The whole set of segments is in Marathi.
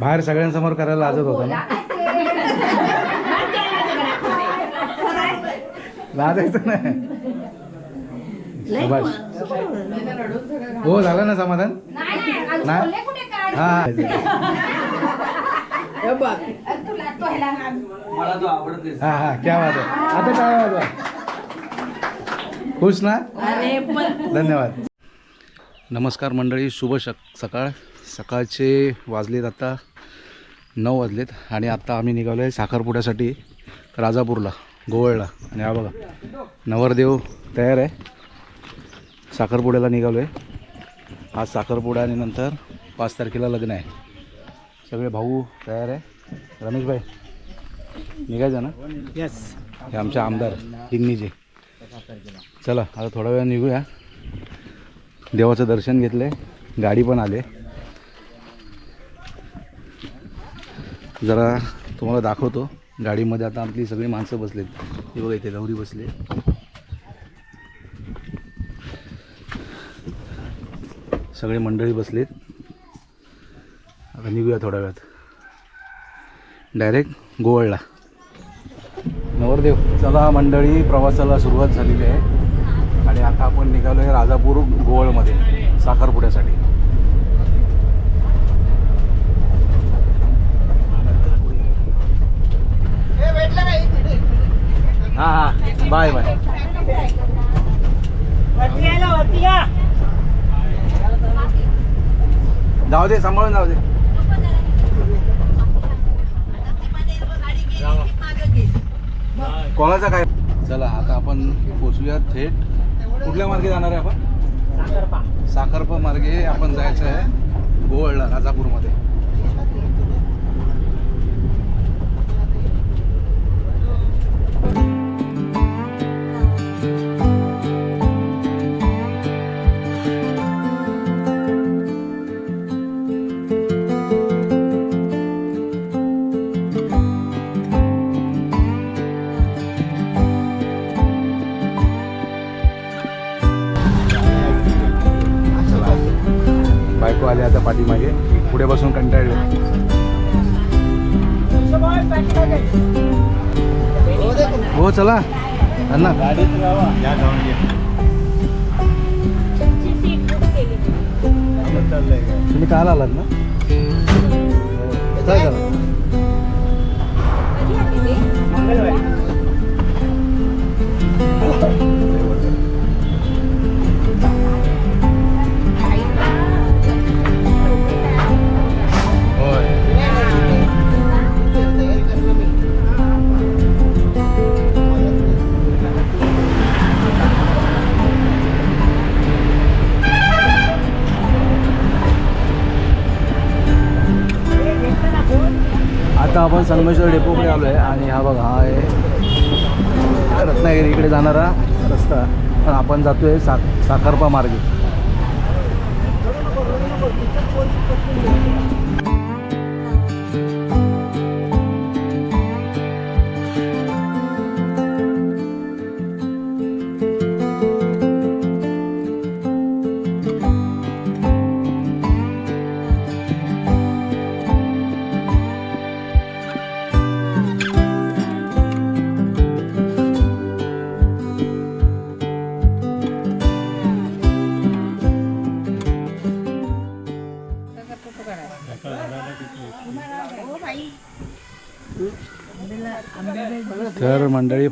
बाहेर सगळ्यांसमोर करायला लाजत होता ना. लाजायचं नाही. हो झालं ना समाधान? नाही हा. हा हा. क्या बात आहे. आता काय आहे? खुश ना? धन्यवाद. नमस्कार मंडळी शुभ शक सकाळ. सकाळचे वाजलेत आता नऊ वाजलेत आणि आत्ता आम्ही निघालो आहे साखरपुड्यासाठी राजापूरला गोवळला. आणि हा बघा नवरदेव तयार आहे. साखरपुड्याला निघालो आहे आज साखरपुडा आणि नंतर पाच तारखेला लग्न आहे. सगळे भाऊ तयार आहे. रमेशभाई निघायचं ना? येस हे आमचे आमदार हिंगणीचे. चला आता थोडा वेळ निघूया. देवाचं दर्शन घेतलं आहे गाडी पण आले जरा तुम्हाला दाखवतो. गाडीमध्ये आता आपली सगळी माणसं बसलेत. हे बघा इथे गौरी बसले. सगळे मंडळी बसलेत. आता निघूया थोड्या वेळात. डायरेक्ट गोवळला. नवरदेव चला मंडळी प्रवासाला सुरुवात झालेली आहे. आणि आता आपण निघालो आहे राजापूर गोवळमध्ये साखरपुड्यासाठी. हां हां. Bye bye. जाऊ दे सांभाळून जाऊ दे. कोणाचा काय? चला आता आपण पोचूया थेट. कुठल्या मार्गे जाणार आहे आपण? साखरपा मार्गे आपण जायचं आहे गोवळला राजापूरमध्ये. आले आता पाठीमागे. पुढे बसून कंटाळले. हो चला. अण्णा. तुम्ही काल आलात ना? हो, चला आपण संगमेश्वर डेपोकडे आलो आहे आणि हा बघा हा आहे रत्नागिरी इकडे जाणारा रस्ता. पण आपण जातोय सा साखरपा मार्गे.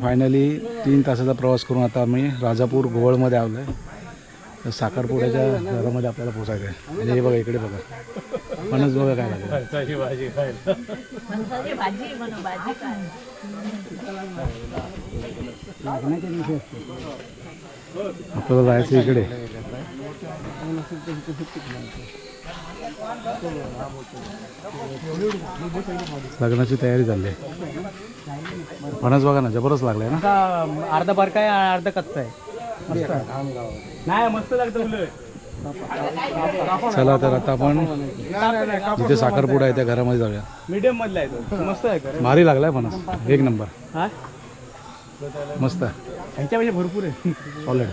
फायनली तीन तासाचा प्रवास करून आता आम्ही राजापूर गोवळमध्ये आलो आहे तर साखरपुड्याच्या घरामध्ये आपल्याला पोचायचं आहे आणि हे बघा इकडे बघा. म्हणूनच बघा काय लागलं आपल्याला जायचं इकडे. लग्नाची तयारी झाली आहे. फणस बघा ना जबरदस्त लागलाय ना? अर्धा बारका आहे अर्धा कच्चा आहे. मस्त. नाही मस्त लागतं उलट चला तर आता आपण जिथे साखरपुडा आहे त्या घरामध्ये जाऊया. मीडियम मधला आहे तो. मस्त आहे भारी लागलाय फणस एक नंबर. हा? मस्त ह्यांच्यापेक्षा भरपूर आहे. सॉलिड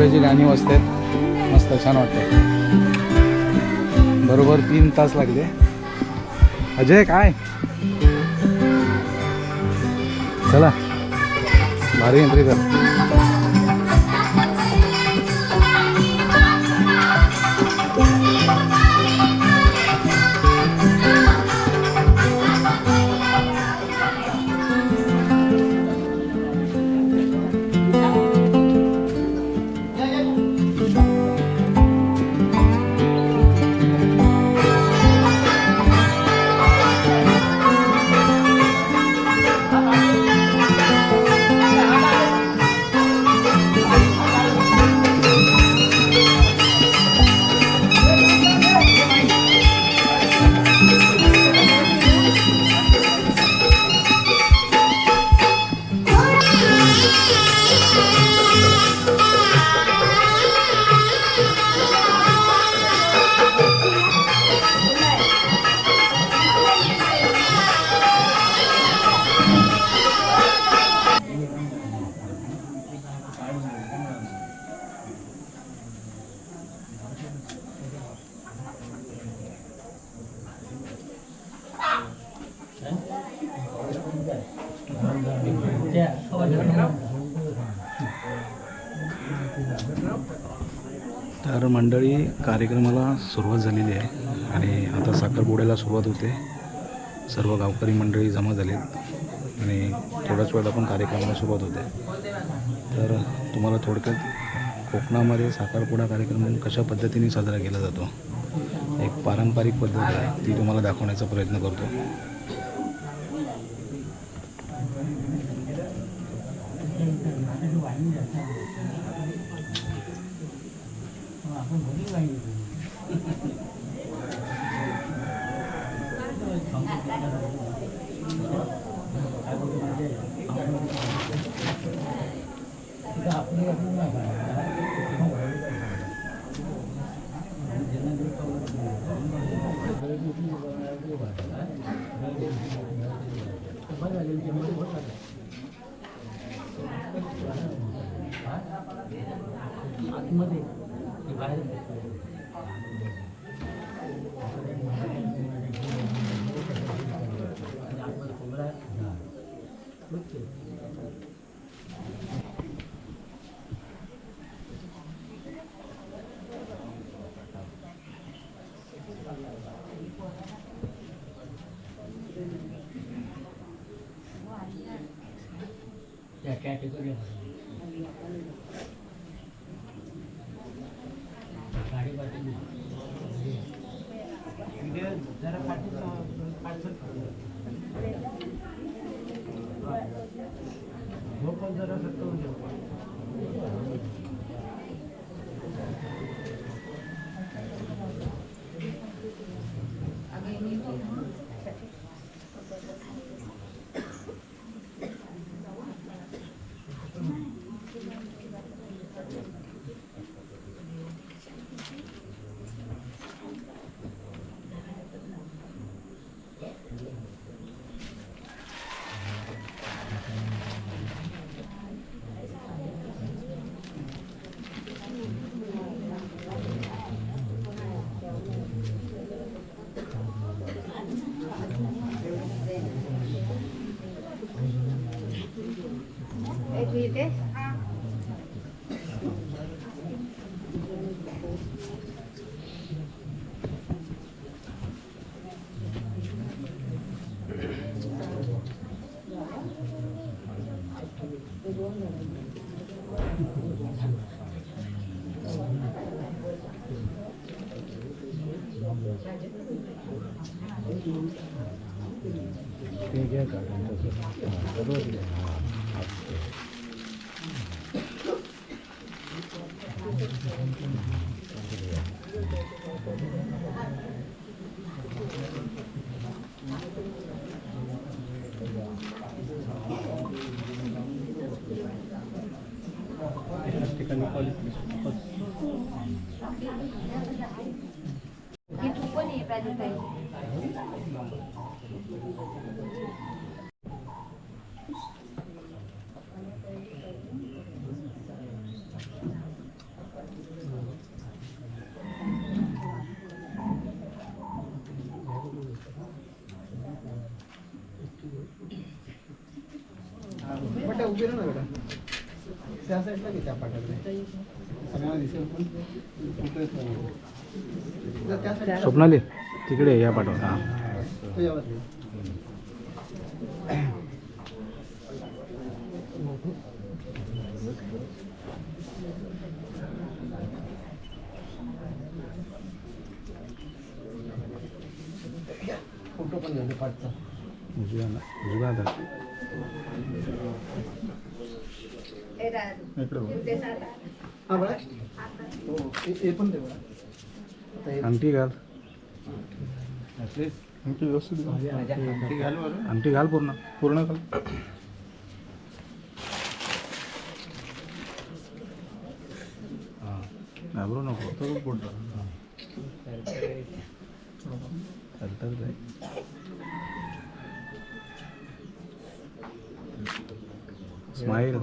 साखरपुड्याची गाणी वाजतात मस्त छान वाटतं बरोबर तीन तास लागले. अजय काय? चला. भारी एंट्री कर. सुरुवात झालेली आहे. आणि आता साखरपुड्याला सुरुवात होते. सर्व गावकरी मंडळी जमा झालेत. आणि थोड्याच वेळात आपण कार्यक्रमाला सुरुवात होते. तर तुम्हाला थोडक्यात कोकणामध्ये साखरपुडा कार्यक्रम कशा पद्धतीने साजरा केला जातो? एक पारंपरिक पद्धत आहे. ती तुम्हाला दाखवण्याचा प्रयत्न करतो. मध्ये ती बाहेर त्या कॅटेगरी जरा सकता हूँ 这个感觉就是，劳动力啊。उभे राहा ना बेटा. त्या साईडला घे त्या पाट्याकडे स्वप्नाली तिकडे या पाठवा हां. तुझ्यावर घे. फोटो पण घ्या पाठचा उजव्या उजव्या हातात. हा बघा हो हे- हे पण दे बघा आता हे अंगठी घाल अंगठी घाल पूर्ण पूर्ण घाल हां घाबरू नको चालतं काय स्माईल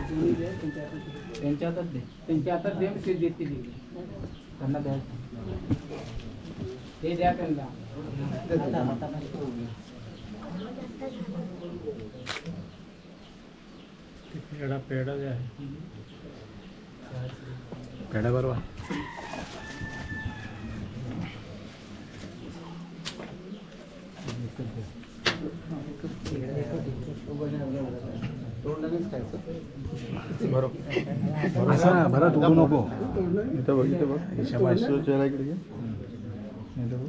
दोन्ही दे, त्यांच्या हातात दे. त्यांच्या हातात दे त्यांच्या हातात दे ते देतील. त्यांना द्या ते द्या त्यांना पेढा पेढा द्या पेढा बरोबर तोंडानेच खायचं बरोबर असं नको इथं बघ इथं बघ शबाश। चेहरा इकडे बघ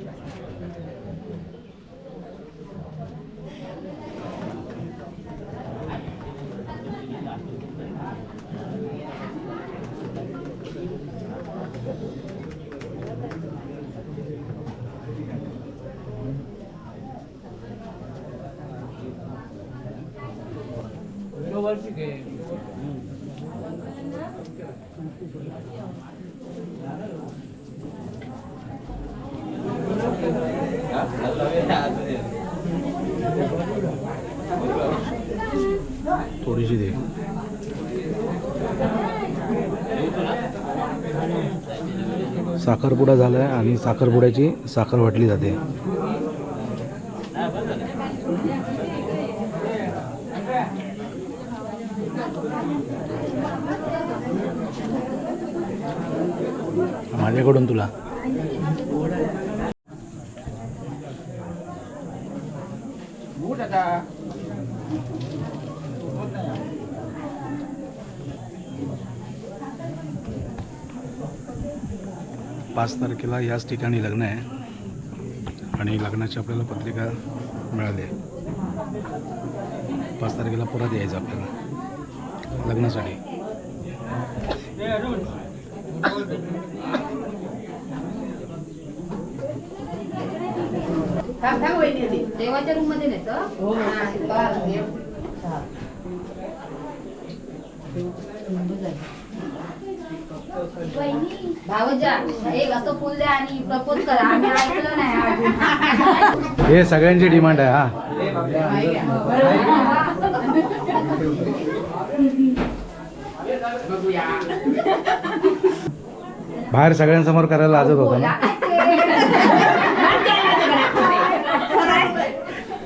들어갈 수 साखरपुडा झाला आहे आणि साखरपुड्याची साखर वाटली जाते. माझ्याकडून तुला. पाच तारखेला याच ठिकाणी लग्न आहे. आणि लग्नाची आपल्याला पत्रिका मिळाली आहे. पाच तारखेला परत यायचं आपल्याला. लग्नासाठी. देवाच्या रूममध्ये नेतो हा, बरं, देव. भावजा एक असं फुल द्या आणि प्रपोज करा. आम्ही ऐकलं नाही अजून. सगळ्यांची डिमांड आहे हा. बाहेर सगळ्यांसमोर करायला लाजत होता ना.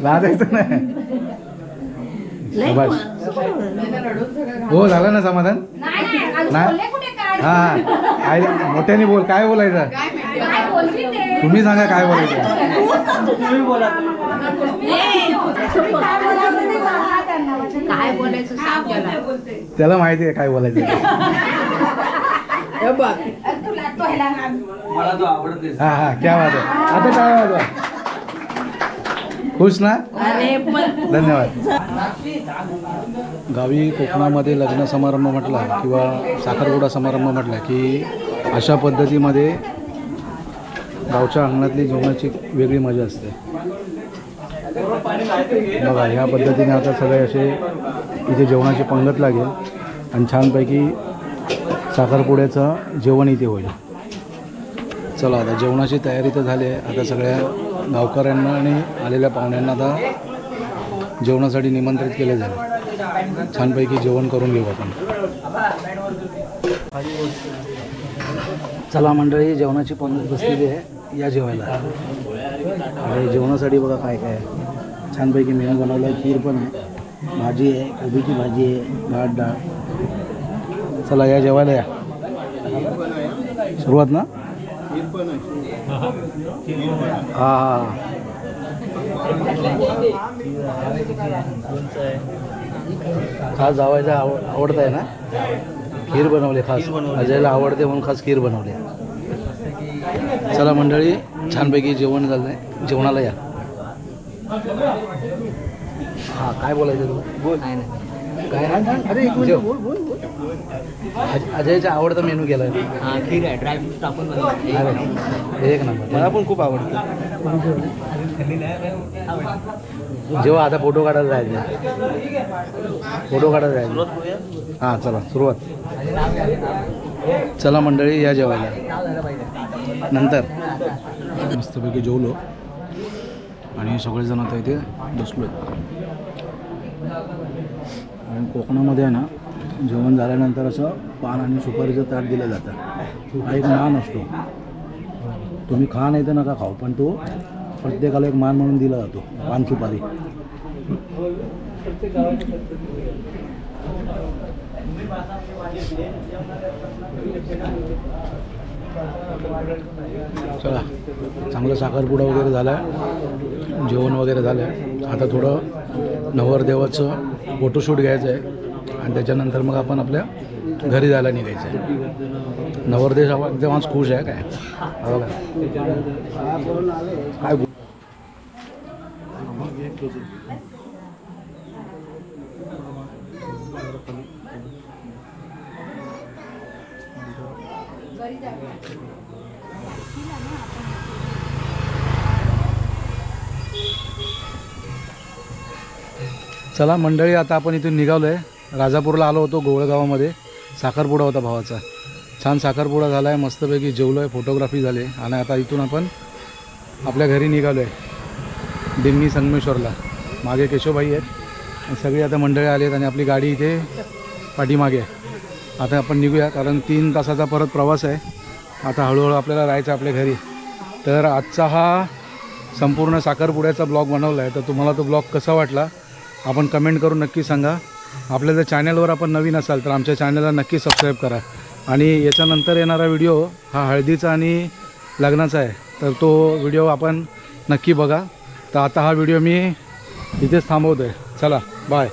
लाजायचं नाही. हो झालं ना समाधान? नाही हा हा आई मोठ्याने बोल काय बोलायचं? तुम्ही सांगा काय बोलायचं? काय बोलायचं सांग त्याला त्याला माहिती आहे काय बोलायचं. हा हा क्या बात आहे. आता काय बात आहे? खुश ना? धन्यवाद. गावी कोकणामध्ये लग्न समारंभ म्हटला किंवा साखरपुडा समारंभ म्हटला की अशा पद्धतीमध्ये गावच्या अंगणातली जेवणाची वेगळी मजा असते. बघा ह्या पद्धतीने आता सगळे असे इथे जेवणाची पंगत लागेल आणि छानपैकी साखरपुड्याचं जेवण इथे होईल. चला आता जेवणाची तयारी तर झाली आहे. आता सगळ्या गावकऱ्यांना आणि आलेल्या पाहुण्यांना आता जेवणासाठी निमंत्रित केले जाईल. छानपैकी जेवण करून घेऊ आपण. चला मंडळी जेवणाची पद्धत बसलेली आहे. या जेवायला. आणि जेवणासाठी बघा काय काय आहे. छानपैकी मेनू बनवलं आहे खीर पण आहे. भाजी आहे कोबीची भाजी आहे भात डाळ. चला या जेवायला या. सुरुवात ना? हा. हा खास जावायचा आव आवडत आहे ना? खीर बनवली खास. अजयला आवडते म्हणून खास खीर बनवली. चला मंडळी छानपैकी जेवण झालं आहे जेवणाला या. हा काय बोलायचं तू बोल. काय अरे अजयचा आवडता मेनू केला हा खीर आहे. टाकून अरे एक नंबर. मला पण खूप आवडतं. जेव्हा आता फोटो काढायला जायचं. फोटो काढायला जायचं. हां चला सुरुवात. चला मंडळी या जेवायला. नंतर. मस्तपैकी जेवलो. आणि सगळेजण आता इथे बसलो कारण कोकणामध्ये आहे ना जेवण झाल्यानंतर असं पान आणि सुपारीचं ताट दिलं जातं. हा एक मान असतो. तुम्ही खा नाही तर नका खाऊ पण तो प्रत्येकाला एक मान म्हणून दिला जातो पान सुपारी. चला चांगलं साखरपुडा वगैरे झाला जेवण वगैरे झालं. आहे आता थोडं नवरदेवाचं फोटोशूट घ्यायचं आहे आणि त्याच्यानंतर मग आपण आपल्या घरी जायला निघायचं आहे. नवरदेश एकदम आज खुश आहे काय? हो काय गो- चला मंडळी आता आपण इथून निघालो आहे राजापूरला आलो होतो गोवळगावामध्ये. साखरपुडा होता भावाचा. छान साखरपुडा झाला आहे मस्तपैकी जेवलो आहे फोटोग्राफी झाली. आहे. आणि आता इथून आपण आपल्या घरी निघालो आहे दिम्मी संगमेश्वरला. मागे केशवभाई आहेत. सगळी आता मंडळी आली आहेत आणि आपली गाडी इथे पाठीमागे आहे. आता आपण निघूया कारण तीन तासाचा परत प्रवास आहे. आता हळूहळू आपल्याला राहायचं आपल्या घरी. तर आजचा हा संपूर्ण साखरपुड्याचा ब्लॉग बनवला आहे तर तुम्हाला तो ब्लॉग कसा वाटला? आपण कमेंट करून नक्की सांगा. आपल्या जर चॅनलवर आपण नवीन असाल तर आमच्या चॅनलला नक्की सबस्क्राईब करा. आणि याच्यानंतर येणारा व्हिडिओ हा हळदीचा आणि लग्नाचा आहे. तर तो व्हिडिओ आपण नक्की बघा. तर आता हा व्हिडिओ मी इथेच थांबवतो आहे चला बाय